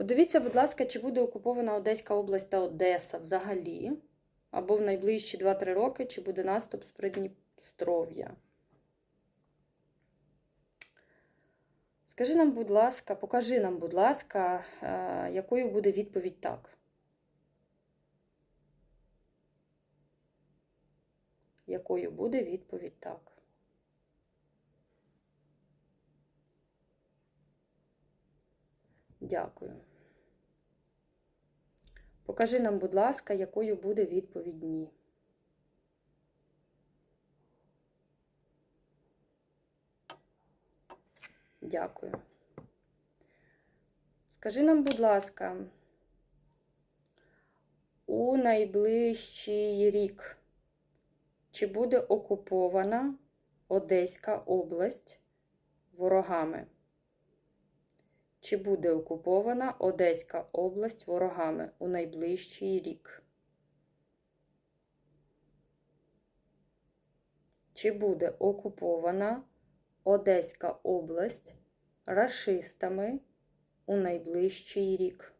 Подивіться, будь ласка, чи буде окупована Одеська область та Одеса взагалі, або в найближчі 2-3 роки, чи буде наступ з Придністров'я. Скажи нам, будь ласка, покажи нам, будь ласка, е, якою буде відповідь так. Якою буде відповідь так? Дякую. Покажи нам, будь ласка, якою буде відповідь ні. Дякую. Скажи нам, будь ласка, у найближчий рік чи буде окупована Одеська область ворогами? Чи буде окупована Одеська область ворогами у найближчий рік? Чи буде окупована Одеська область рашистами у найближчий рік?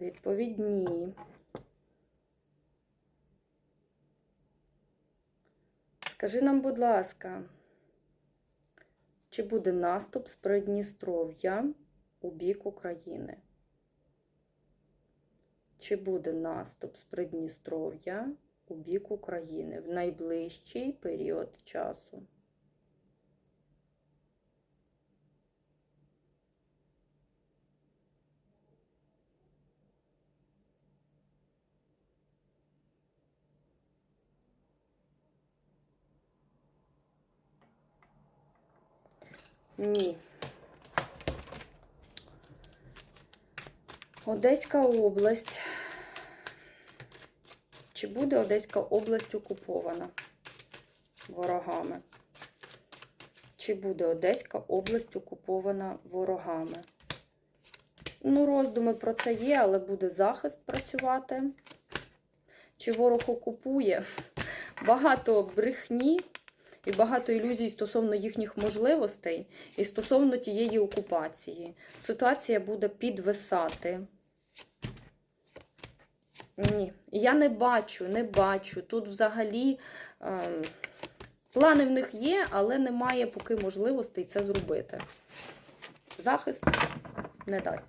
Відповідь ні. Скажи нам, будь ласка, чи буде наступ з Придністров'я у бік України? Чи буде наступ з Придністров'я у бік України в найближчий період часу? Ні. Одеська область. Чи буде Одеська область окупована ворогами? Чи буде Одеська область окупована ворогами? Ну, роздуми про це є, але буде захист працювати. Чи ворог окупує? Багато брехні і багато ілюзій стосовно їхніх можливостей і стосовно тієї окупації. Ситуація буде підвисати. Ні, я не бачу, не бачу. Тут взагалі е, плани в них є, але немає поки можливостей це зробити. Захист не дасть.